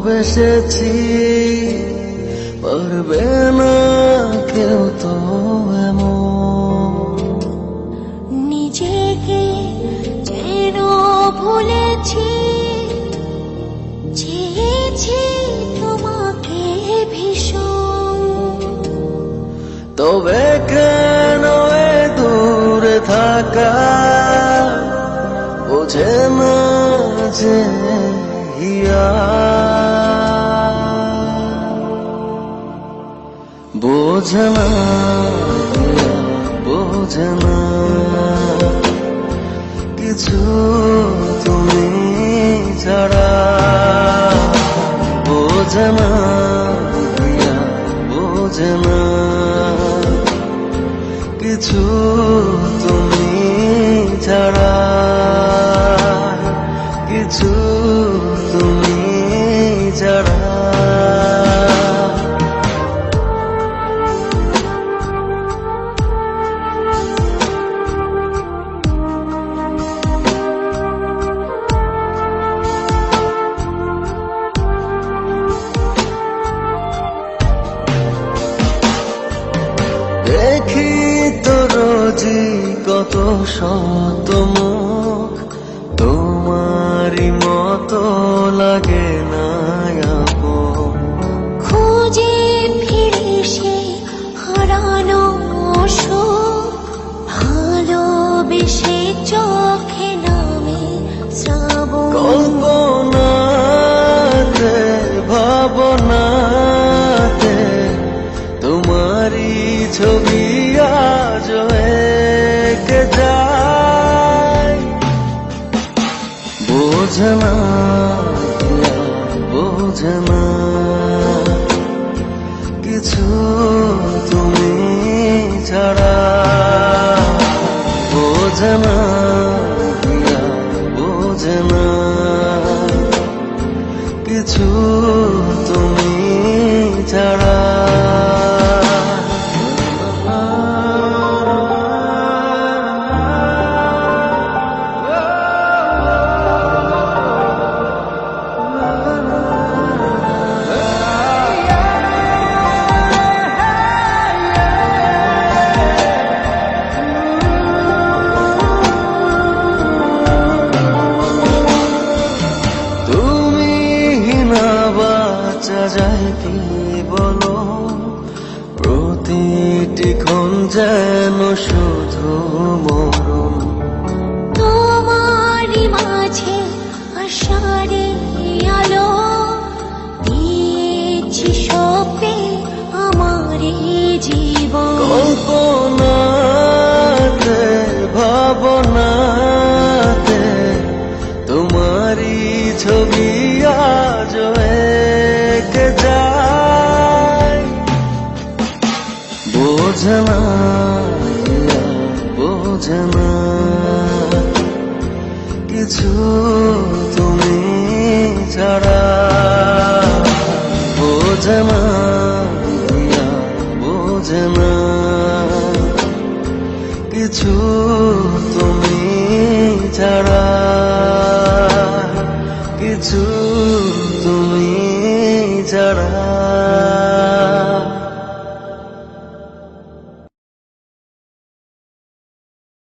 ভালোবেসেছি পারবে না কেউ তো এমন। নিজেকে যেন ভুলেছি চেয়েছি তোমাকে ভীষণ। তবে কেন এ দূরে থাকা? বোঝে না যে হিয়া। বোঝে না হিয়া, কিছু তুমি ছাড়া বোঝে না হিয়া, কিছু তুমি ছাড়া দেখি তো রোজি কত শত মুখ তোমারই মতো লাগে না। খুঁজে ফিরে সে হারানো সুখ ভালোবেসে চোখে বোঝে না যায় কি বলো? প্রতিটি ক্ষণ যেন শুধু মরণ। তোমারই মাঝে আশারে আলো। দিয়েছি সপে আমার জীবন। কল্পনাতে ভাবনাতে তোমারই ছবি বোঝে না বোঝে কিছু তুমি ছাড়া বোঝে না বোঝে না কিছু তুমি ছাড়া, কিছু তুমি ছাড়া।